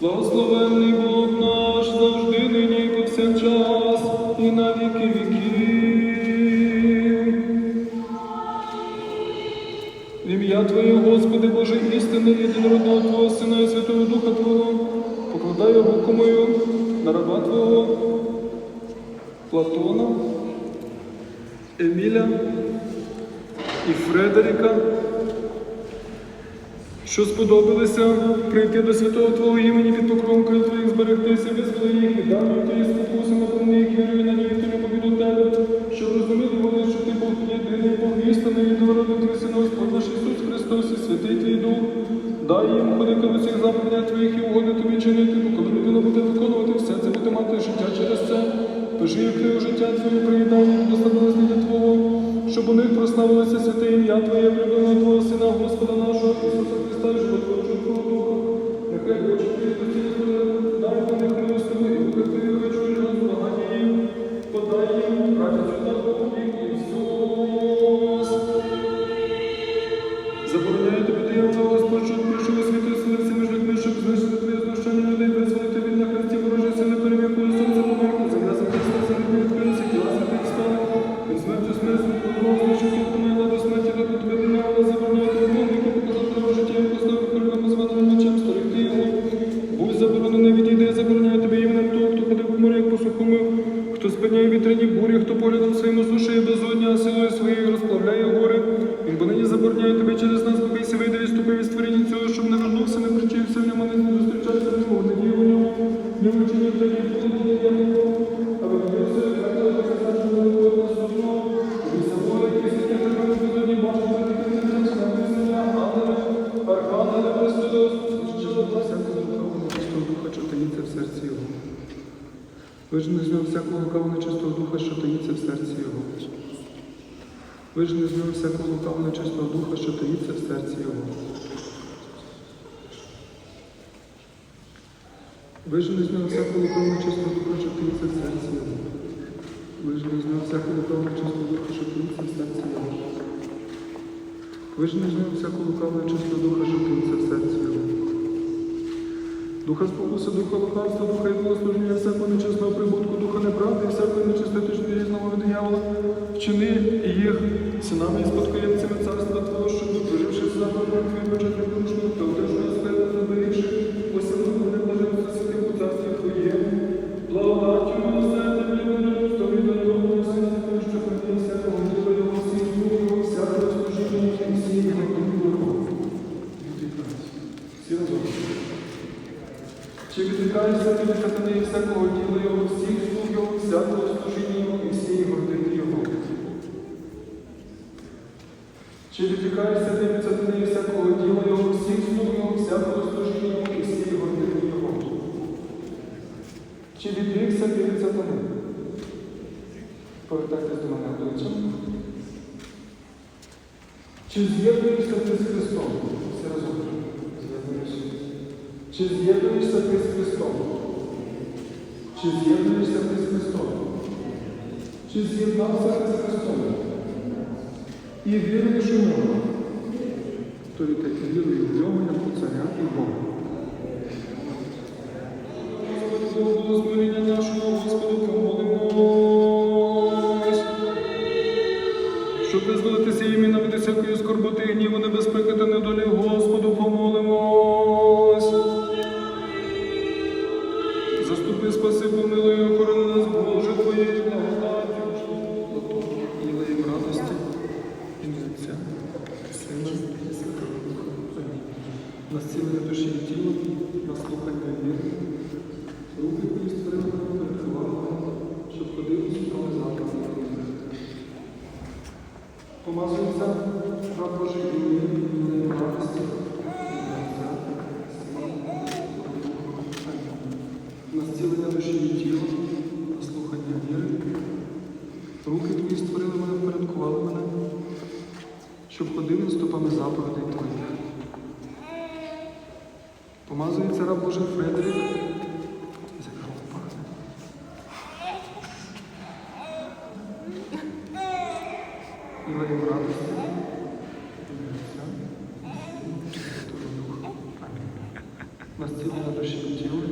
Благословенний Бог наш завжди нині повсякчас і на віки віків. В ім'я Твоє, Господи, Боже істини, єдинородного Твого Сина і Святого Духа Твого, покладаю руку мою на раба Твого Платона, Еміля і Фредеріка, що сподобалися прийти до святого Твого імені під покровом крил Твоїх, зберегтися, визволи їх від давньої Твої спокуси, наповни їх вірою, надію Ти любові до Тебе, щоб розуміли вони, що Ти Бог єдиний, Бог істинний, Син, Господь наш Ісус Христос і Святий Твій Дух. Дай їм ходити в усіх заповідях Твоїх і угоди Тобі чинити, бо коли людина буде виконувати все це, буде мати життя через це. Пиши їх Твоє життя Твоє до Твого, щоб у них прославилося святе ім'я Твоє, влюбленого Твого Сина, Господа нашого Ісуса Христа, і животворчого Твого Духа. Нехай очі Твої постійно дай вони милостиву і Духа Твої вечорі розбагання їм, подай їм радість на Богу. Вижени з нього всякого нечистого духа, що таїться в серці його. Вижени з нього всякого нечистого духа, що таїться в серці його. Вижени з нього всякого нечистого духа, що таїться в серці його. Духа спокуси, духа лукавства, духа і служіння, всякого нечесного прибутку, духа неправди, всякої нечистоти, що різного диявола, вчини їх синами і спадкоємцями царства Твого, щоб, Повертайтесь до мене обличчям. Чи з'єднуєшся ти з Христом? Всі разом. Чи з'єднуєшся ти з Христом? Чи з'єднуєшся ти з Христом? Чи з'єднався ти з Христом? І віруєш у нього? То і так вірує в нього, як у царя і Бога. Отця, Сина, Святого Духа. Амінь. На зцілення душі і тіла, на слухання віри, руки твої створили перекривали, щоб ходили справи заповіді. Помазується раб Божий і леєм радості, на зцілення душі і тіла, на слухання віри. Руки твої створили мене, впорядкували мене, щоб ходили стопами заповідей твоїх. Помазується раб Божий Фредерик. Закров пахне. І леєм радості. і Отця, і Сина, і Святого Духа. Амінь. на зцілення душі і тіла.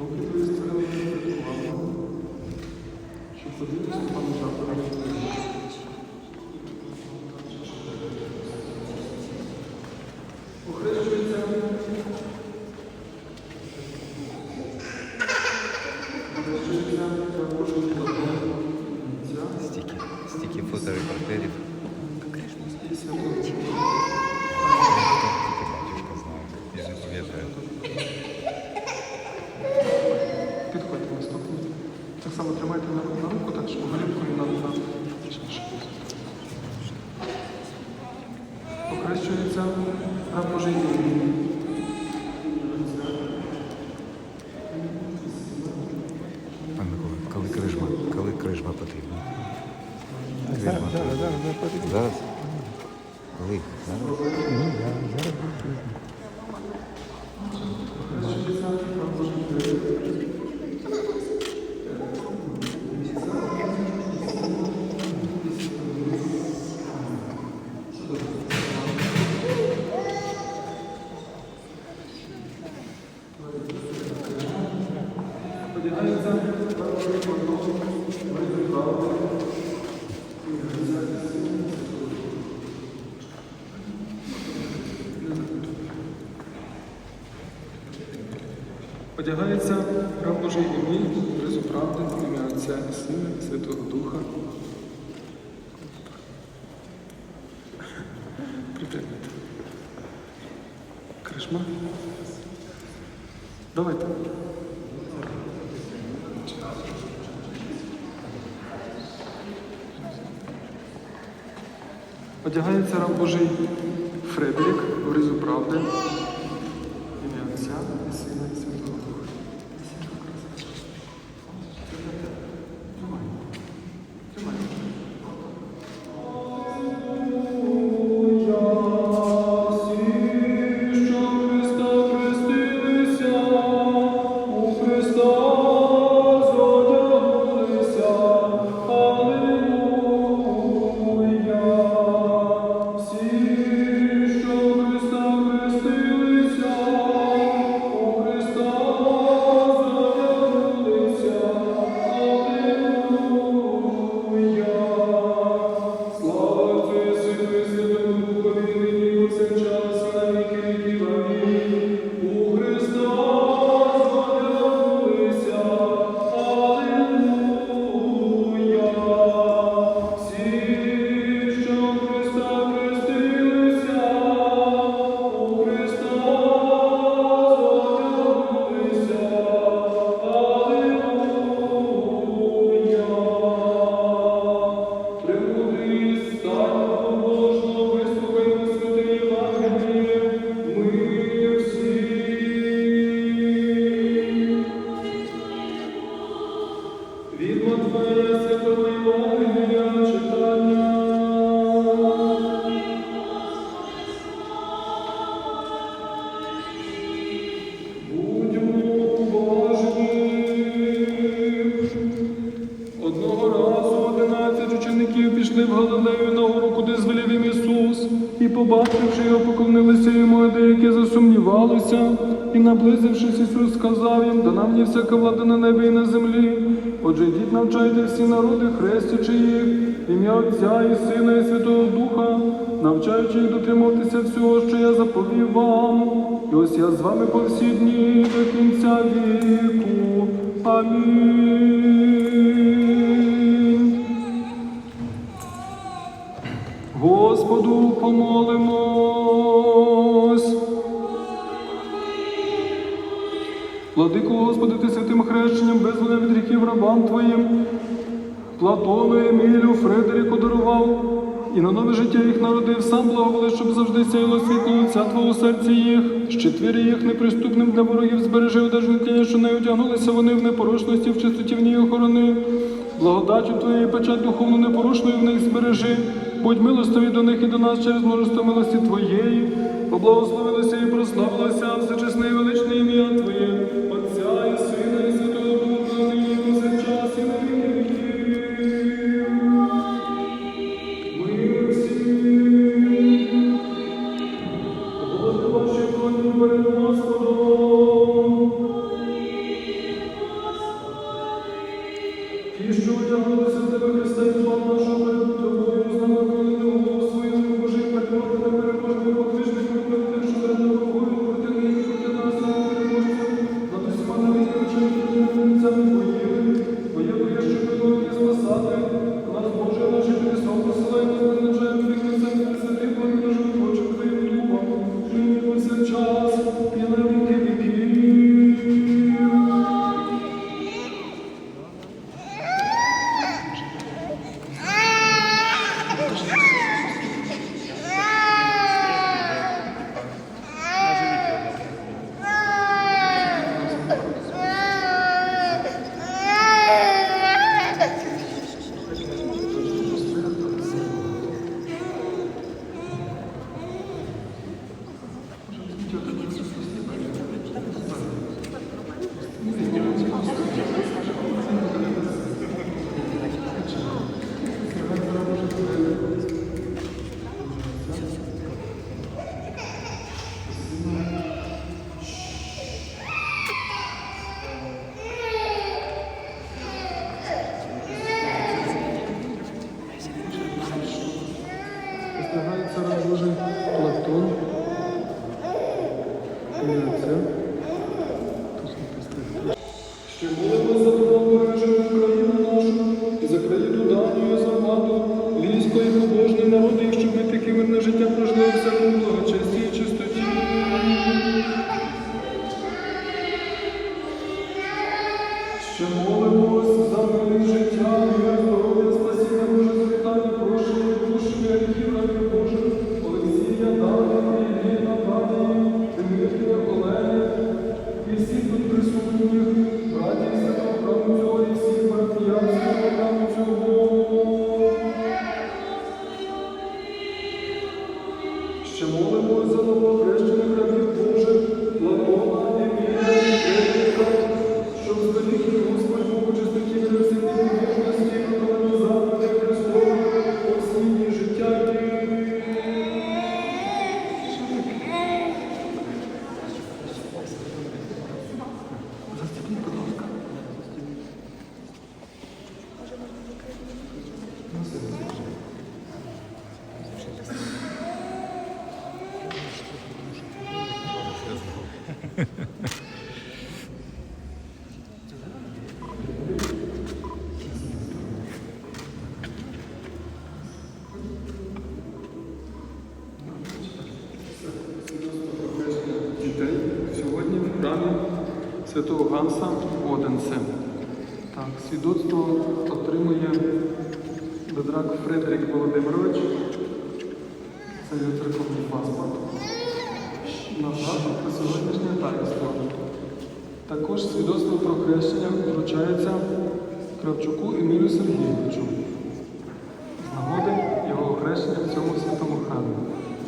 Руки твої створили увагу, щоб подивитися пану Жакові. Охрещується. Охрещується також Отця Стільки, стільки фоторепортерів. і Святого Духа. Тільки батюшка знає. Я. Підходьте наступний. Так само тримайте на, на руку, так що голівкою на на точніше. Охрещується раб Божий ім'я. Пан Микола, коли крижма, коли крижма потрібна? Крижма. Зараз? Коли? Зараз? Охрещується Одягається раб Божий ім'я, ризу правди, в ім'я Отця і Сина і Святого Духа. Притримайте. Кришма. Давайте. Одягається раб Божий Фредерік в ризу правди. Ім'я Отця і Сина і Святого Духа. Деякі засумнівалися, і, наблизившись, Ісус сказав їм, да нам мені всяка влада на небі і на землі. Отже, йдіть, навчайте всі народи, хрестячи їх, ім'я Отця і Сина і Святого Духа, навчаючи їх дотримуватися всього, що я заповів вам. І ось я з вами по всі дні до кінця віку. Амінь. Господу помолимось. Владику Господи, ти святим хрещенням визволи від гріхів рабам Твоїм. Платону, Емілю, Фредеріку дарував, і на нове життя їх народив, сам благоволи, щоб завжди сяяло світло Отця Твого у серці їх, щитвірі їх неприступним для ворогів збережи одержання, що не одягнулися вони в непорушності, в чистоті в ній охорони. Благодачу Твоєї печать духовну непорушною в них збережи. Будь милостиві до них і до нас через множество милості Твоєї. Поблагословилося і прославилося всечесне і величне ім'я Твоє, святого Ганса Оденсе. Так, свідоцтво отримує Бедрак Фредерік Володимирович. Це його церковний паспорт. На згадку про сьогоднішнє таїнство. Також свідоцтво про хрещення вручається Кравчуку Емілю Сергійовичу з нагоди його хрещення в цьому святому храмі.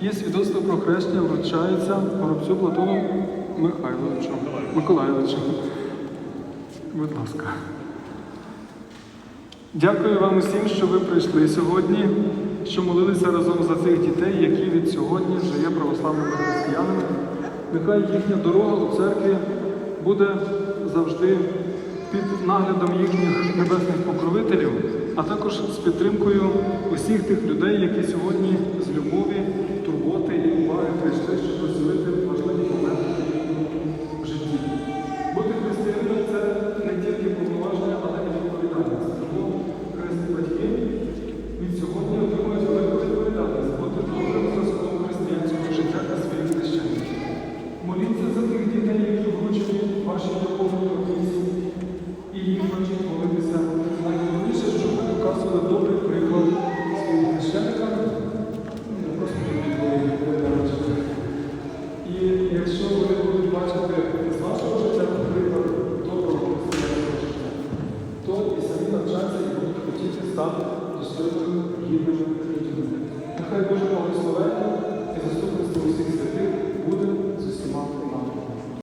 І свідоцтво про хрещення вручається горобцю Платону Михайловичу. Миколайовичу. Будь ласка. Дякую вам усім, що ви прийшли сьогодні, що молилися разом за цих дітей, які від сьогодні вже є православними християнами. Нехай їхня дорога у церкві буде завжди під наглядом їхніх небесних покровителів, а також з підтримкою усіх тих людей, які сьогодні